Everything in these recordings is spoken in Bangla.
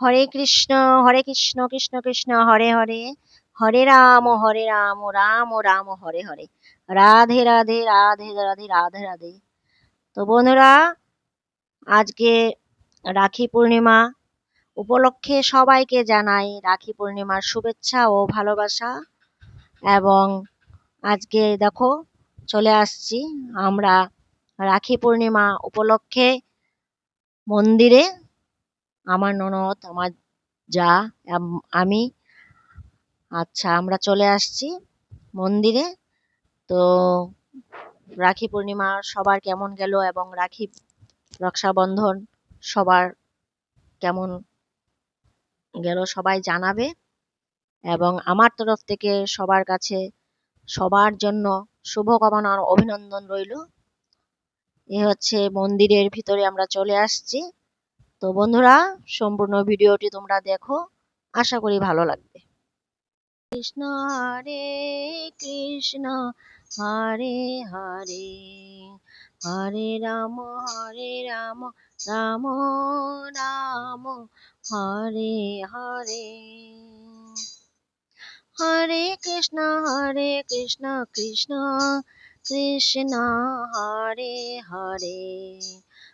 হরে কৃষ্ণ হরে কৃষ্ণ কৃষ্ণ কৃষ্ণ, হরে হরে। হরে রাম হরে রাম রাম রাম, হরে হরে। রাধে রাধে রাধে রাধে রাধে রাধে। তো বন্ধুরা, আজকে রাখি পূর্ণিমা উপলক্ষে সবাইকে জানাই রাখি পূর্ণিমার শুভেচ্ছা ও ভালোবাসা। এবং আজকে দেখো, চলে আসছি আমরা রাখি পূর্ণিমা উপলক্ষে মন্দিরে। আমার ননদ, আমার যা আম- আচ্ছা আমরা চলে আসছি মন্দিরে। তো রাখি পূর্ণিমা সবার কেমন গেল এবং রাখি রক্ষাবন্ধন সবার কেমন গেল সবাই জানাবে। এবং আমার তরফ থেকে সবার কাছে সবার জন্য শুভকামনার অভিনন্দন রইল। এ হচ্ছে মন্দিরের ভিতরে আমরা চলে আসছি। তো বন্ধুরা, সম্পূর্ণ ভিডিওটি তোমরা দেখো। আশা করি ভালো লাগবে। কৃষ্ণ হরে কৃষ্ণ হরে হরে হরে রাম হরে রাম রাম রাম, হরে হরে। হরে কৃষ্ণ হরে কৃষ্ণ কৃষ্ণ কৃষ্ণ, হরে হরে।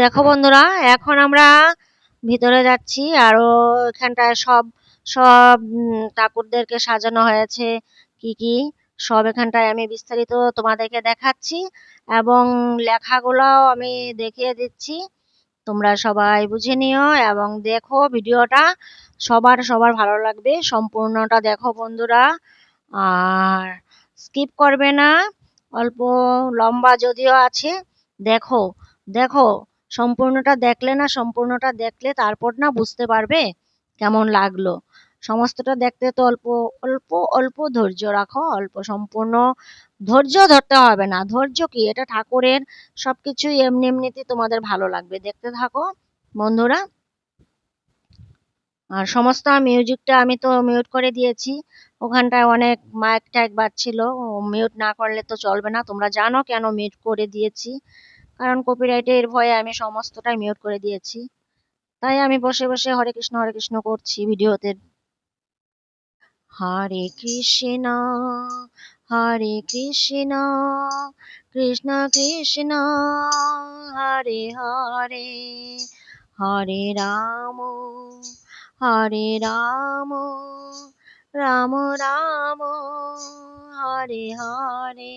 দেখো বন্ধুরা, এখন আমরা ভিতরে যাচ্ছি, আরও এখানটায় সব সব ঠাকুরদেরকে সাজানো হয়েছে, কি কি, সব এখানটায় আমি বিস্তারিত তোমাদেরকে দেখাচ্ছি, এবং লেখাগুলোও আমি দেখিয়ে দিচ্ছি, তোমরা সবাই বুঝে নিও, এবং দেখো ভিডিওটা, সবার সবার ভালো লাগবে, সম্পূর্ণটা দেখো বন্ধুরা, আর স্কিপ করবে না, অল্প লম্বা যদিও আছে, দেখো দেখো সম্পূর্ণটা দেখলে না, সম্পূর্ণটা দেখলে তারপর না বুঝতে পারবে কেমন লাগল। সমস্তটা দেখতে তো অল্প অল্প অল্প ধৈর্য রাখো, অল্প সম্পূর্ণ ধৈর্য ধরতে হবে না। ধৈর্য কি? এটা ঠাকুরের সবকিছুই এমনি এমনিতে তোমাদের ভালো লাগবে। দেখতে থাকো বন্ধুরা। আর সমস্ত মিউজিকটা আমি তো মিউট করে দিয়েছি। ওখানটায় অনেক মাইক টাইক বাজছিল। মিউট না করলে তো চলবে না। তোমরা জানো কেন মিউট করে দিয়েছি। কারণ কপিরাইটের ভয়ে আমি সমস্তটাই মিউট করে দিয়েছি। তাই আমি বসে বসে হরে কৃষ্ণ হরে কৃষ্ণ করছি ভিডিওতে হরে কৃষ্ণ হরে কৃষ্ণ কৃষ্ণ কৃষ্ণ, হরে হরে হরে রাম হরে রাম রাম রাম, হরে হরে।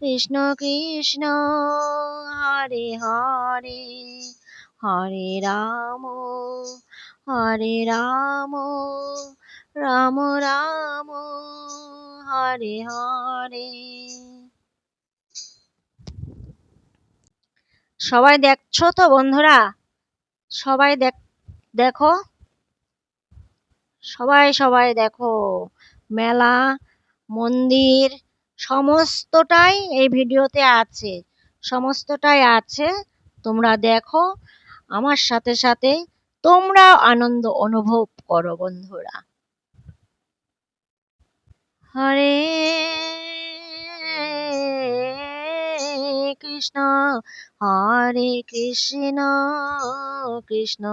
কৃষ্ণ কৃষ্ণ, হরে হরে হরে রাম হরে রাম রাম রাম, হরে হরে। সবাই দেখছ তো বন্ধুরা? সবাই দেখ, দেখো? সবাই সবাই দেখো। মেলা, মন্দির সমস্তটাই এই ভিডিওতে আছে। সমস্তটাই আছে, তোমরা দেখো। আমার সাথে সাথে তোমরাও আনন্দ অনুভব করো, বন্ধুরা। হরে কৃষ্ণ হরে কৃষ্ণ কৃষ্ণ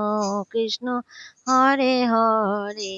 কৃষ্ণ, হরে হরে।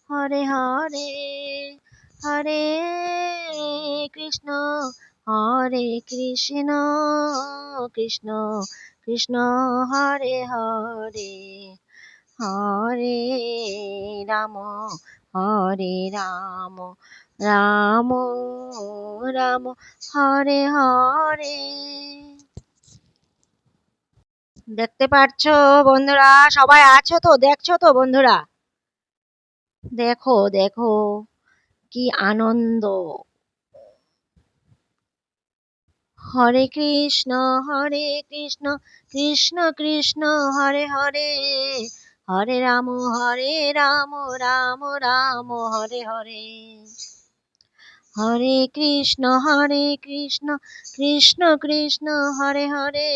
হরে হরে হরে কৃষ্ণ হরে কৃষ্ণ কৃষ্ণ কৃষ্ণ, হরে হরে হরে রাম হরে রাম রাম রাম, হরে হরে। দেখতে পাচ্ছ বন্ধুরা? সবাই আছো তো? দেখছ তো বন্ধুরা? দেখো দেখো কি আনন্দ। হরে কৃষ্ণ হরে কৃষ্ণ কৃষ্ণ কৃষ্ণ, হরে হরে। হরে রাম হরে রাম রাম রাম, হরে হরে। হরে কৃষ্ণ হরে কৃষ্ণ কৃষ্ণ কৃষ্ণ, হরে হরে।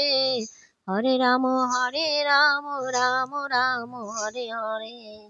হরে রাম হরে রাম রাম রাম, হরে হরে।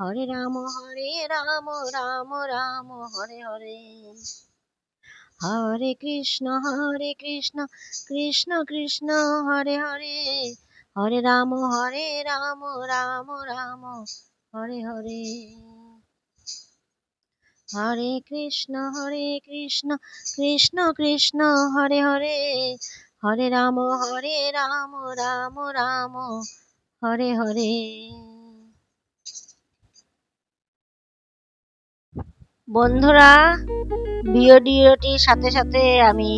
হরে রাম হরে রাম রাম রাম হরে হরে হরে কৃষ্ণ হরে কৃষ্ণ কৃষ্ণ কৃষ্ণ হরে হরে হরে রাম হরে রাম রাম রাম হরে হরে হরে কৃষ্ণ হরে কৃষ্ণ কৃষ্ণ কৃষ্ণ হরে হরে হরে রাম হরে রাম রাম রাম হরে হরে বন্ধুরা, ভিডিওটির সাথে সাথে আমি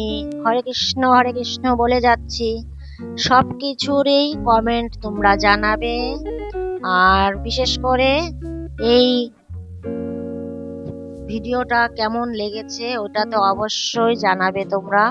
হরে কৃষ্ণ হরে কৃষ্ণ বলে যাচ্ছি। সব কিছুরই কমেন্ট তোমরা জানাবে। আর বিশেষ করে এই ভিডিওটা কেমন লেগেছে, ওটা তো অবশ্যই জানাবে তোমরা।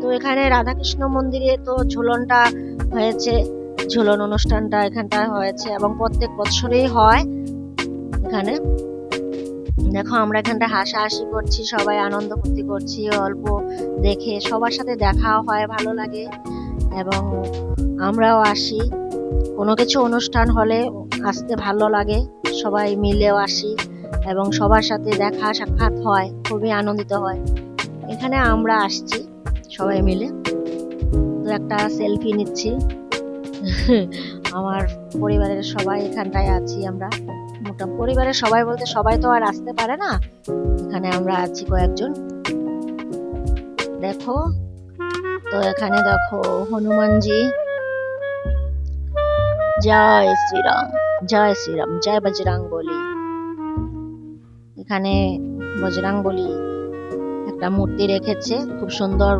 তো এখানে রাধাকৃষ্ণ মন্দিরে তো ঝুলনটা হয়েছে, ঝুলন অনুষ্ঠানটা এখানটায় হয়েছে এবং প্রত্যেক বছরেই হয় এখানে। দেখো আমরা এখানটা হাসাহাসি করছি, সবাই আনন্দ ফুর্তি করছি, অল্প দেখে সবার সাথে দেখা হয়, ভালো লাগে এবং আমরাও আসি। কোনো কিছু অনুষ্ঠান হলে আসতে ভালো লাগে, সবাই মিলেও আসি এবং সবার সাথে দেখা সাক্ষাৎ হয়, খুবই আনন্দিত হয়। এখানে আমরা আসছি। সবাই মিলে। তো একটা সেলফি নিচ্ছি। আমার পরিবারের সবাই এখানটায় আছি আমরা। মোটা পরিবারের সবাই বলতে সবাই তো আর আসতে পারে না। এখানে আমরা আছি কয়েকজন। দেখো, তো এখানে দেখো হনুমানজি। জয় শ্রীরাম জয় শ্রীরাম, জয় বজরাং বলি এখানে বজরাং বলি একটা মূর্তি রেখেছে। খুব সুন্দর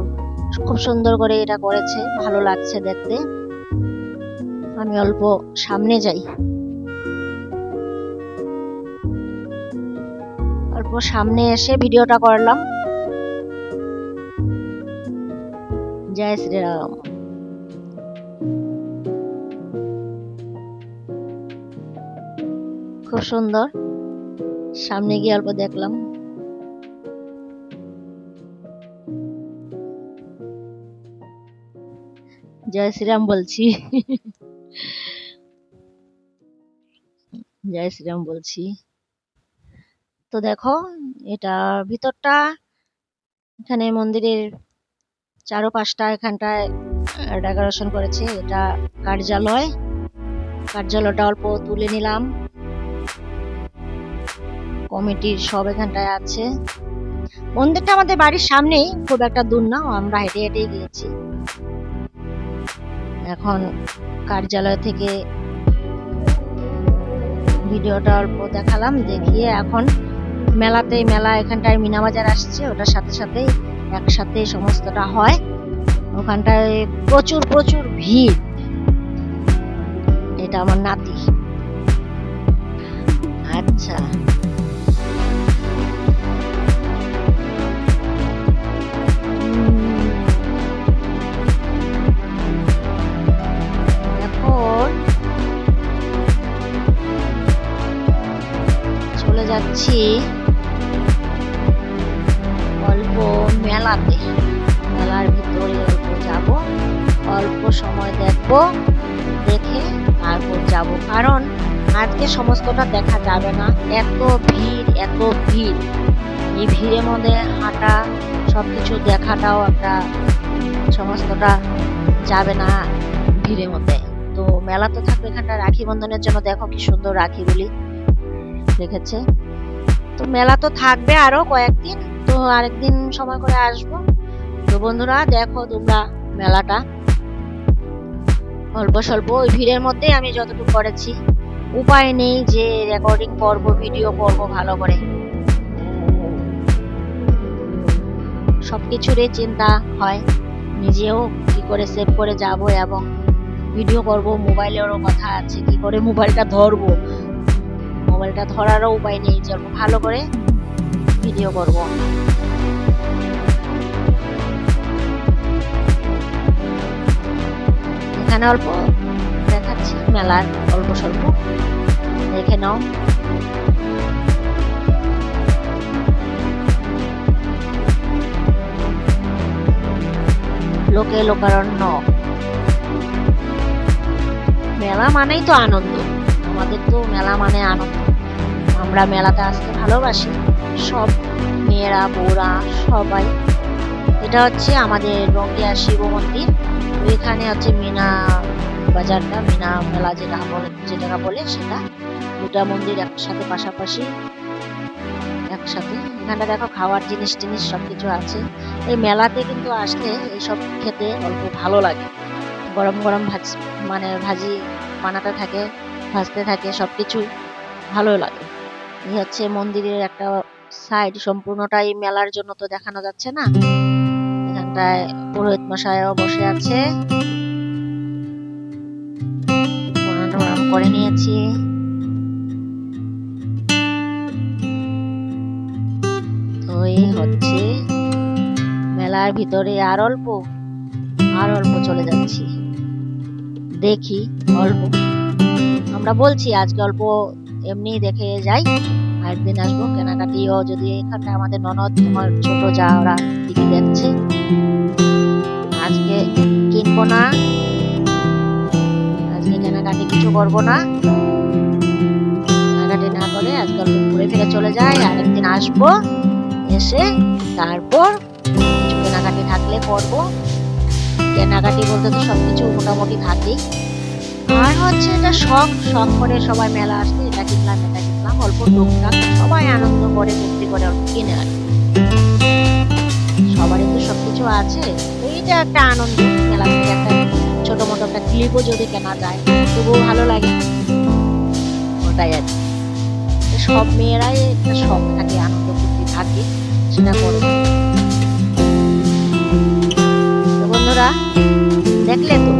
খুব সুন্দর করে এটা করেছে। ভালো লাগছে দেখতে। আমি অল্প সামনে যাই। অল্প সামনে এসে ভিডিওটা করলাম। জয় শ্রীরাম। খুব সুন্দর। সামনে গিয়ে অল্প দেখলাম। জয় শ্রীরাম বলছি। জয় শ্রীরাম বলছি। তো দেখো, এটা ভিতরটা, এখানে মন্দিরের চারোপাশটা, এখানটায় ডেকোরেশন করেছে। এটা কার্যালয়। কার্যালয়টা অল্প তুলে নিলাম। কমিটির সব এখানটায় আছে। মন্দিরটা আমাদের বাড়ির সামনেই, খুব একটা দূর না, আমরা হেঁটে হেঁটে গিয়েছি। এখন কার্যালয় থেকে ভিডিওটা অল্প দেখালাম, দেখিয়ে এখন মেলাতে মেলা, এখানটায় মিনা বাজার আসছে, ওটার সাথে সাথে একসাথে সমস্তটা হয়। ওখানটায় প্রচুর প্রচুর ভিড়। এটা আমার নাতি। আচ্ছা। যাচ্ছি অল্প মেলাতে, মেলার ভিতর অল্প সময় দেখব, দেখে তারপর যাব। কারণ আজকে সমস্তটা দেখা যাবে না। এত ভিড় এত ভিড়। এই ভিড়ের মধ্যে হাঁটা সব কিছু দেখাটাও একটা সমস্তটা যাবে না ভিড়ের মধ্যে। তো মেলা তো থাকবে এখানটা রাখি বন্ধনের জন্য। দেখো কি সুন্দর রাখিগুলি রেখেছে তো মেলা তো থাকবে আরও কয়েকদিন, তো আরেকদিন সময় করে আসব। তো বন্ধুরা, দেখো তোমরা মেলাটা। অল্প স্বল্প ওই ভিড়ের মধ্যেই আমি যতটুকু করেছি। উপায় নেই যে রেকর্ডিং করব ভিডিও করব ভালো করে। সবকিছুরই চিন্তা হয়, নিজেও কি করে সেভ করে যাব এবং ভিডিও করব মোবাইলেরও কথা আছে, কি করে মোবাইলটা ধরবো। মোবাইলটা ধরারও উপায় নেই, যে ভালো করে ভিডিও করব। এখানে অল্প দেখাচ্ছি, মেলার অল্প স্বল্প। দেখে নাও। লোকে লোকারণ্য। মেলা মানেই তো আনন্দ। আমাদের তো মেলা মানে আনন্দ। আমরা মেলাতে আসতে ভালোবাসি। সব মেয়েরা, বউরা, সবাই। এটা হচ্ছে আমাদের রঙ্গিয়া শিব মন্দির। ওইখানে হচ্ছে মিনা বাজারটা, মিনা মেলা যেটা বলে যেটা বলে সেটা। দুটা মন্দির একসাথে পাশাপাশি, একসাথে। এখানটা দেখো খাওয়ার জিনিস টিনিস সব কিছু আছে। এই মেলাতে কিন্তু আসলে এইসব খেতে অল্প ভালো লাগে। গরম গরম ভাজি মানে ভাজি বানাতে থাকে, ভাজতে থাকে সব কিছুই ভালো লাগে। এই হচ্ছে মন্দিরের একটা সাইড সম্পূর্ণটাই মেলার জন্য তো দেখানো যাচ্ছে না। এখানটায় পুরোহিত মশাইও বসে আছে। করে নিয়েছি। তো এই হচ্ছে মেলার ভিতরে আর অল্প আর অল্প চলে যাচ্ছি। দেখি, অল্প। আমরা বলছি আজকে অল্প এমনি দেখে যাই। আরেকদিন আসব কেনাকাটিও যদি এখানটা আমাদের ননদ, তোমার ছোট যা ওরা দিকে দেখছে। আজকে কিনবো না। আজকে কেনাকাটি কিছু করব না। কেনাকাটি না করে আজকে ঘুরে ফিরে চলে যাই। আরেকদিন আসব, এসে তারপর কিছু কেনাকাটি থাকলে করব। কেনাকাটি বলতে তো সবকিছু মোটামুটি থাকেই। আর হচ্ছে এটা শখ শখ করে সবাই মেলা আসলে কিনলাম এটা কিনলাম অল্প টুকটাক সবাই আনন্দ করে, ফুর্তি করে অল্প কিনে আর সবারই তো সবকিছু আছে। এইটা একটা আনন্দ মেলা থেকে একটা ছোট মোটো একটা ক্লিপও যদি কেনা যায়, তবুও ভালো লাগে। ওটাই আর। সব মেয়েরাই একটা শখ থাকে, আনন্দ, ফুর্তি থাকে, সেটা করে বন্ধুরা, দেখলে তো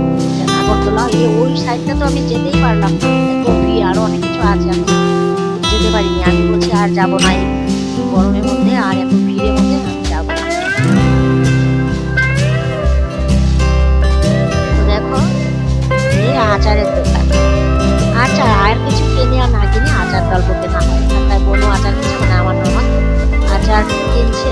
এই ওই সাইডটা তো আমি যেতেই পারলাম না। কিছু আছে আমি যেতে পারিনি। আমি বলছি আর যাব না গরমের মধ্যে, আর এত ভিড়ের মধ্যে আমি যাব না। দেখো, এই আচারের দোকান। আচার, আর কিছু কিনে আর না কিনে আচার গল্প কেনা হয়। তাই বোনও আচার কিনছে মানে আমার ননদ আচার কিনছে।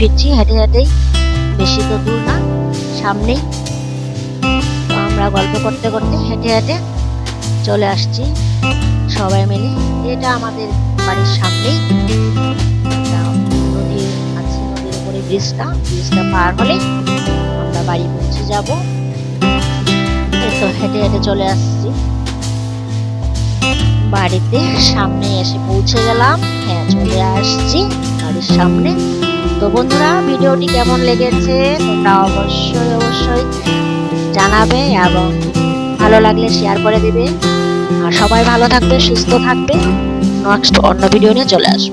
ফিরছি হেঁটে হেঁটেই। বেশি তো দূর না, সামনেই। আমরা গল্প করতে করতে হেঁটে হেঁটে চলে আসছি সবাই মিলে। এটা আমাদের বাড়ির সামনেই। নদী আছে, নদীর উপরে ব্রিজটা। ব্রিজটা পার হলে আমরা বাড়ি পৌঁছে যাব। তো হেঁটে হেঁটে চলে আসছি। বাড়িতে সামনে এসে পৌঁছে গেলাম। হ্যাঁ চলে আসছি বাড়ির সামনে। তো বন্ধুরা, ভিডিওটি কেমন লেগেছে তোমরা অবশ্যই অবশ্যই জানাবে এবং ভালো লাগলে শেয়ার করে দিবে। আর সবাই ভালো থাকবে, সুস্থ থাকবে। নেক্সট অন্য ভিডিও নিয়ে চলে আসব।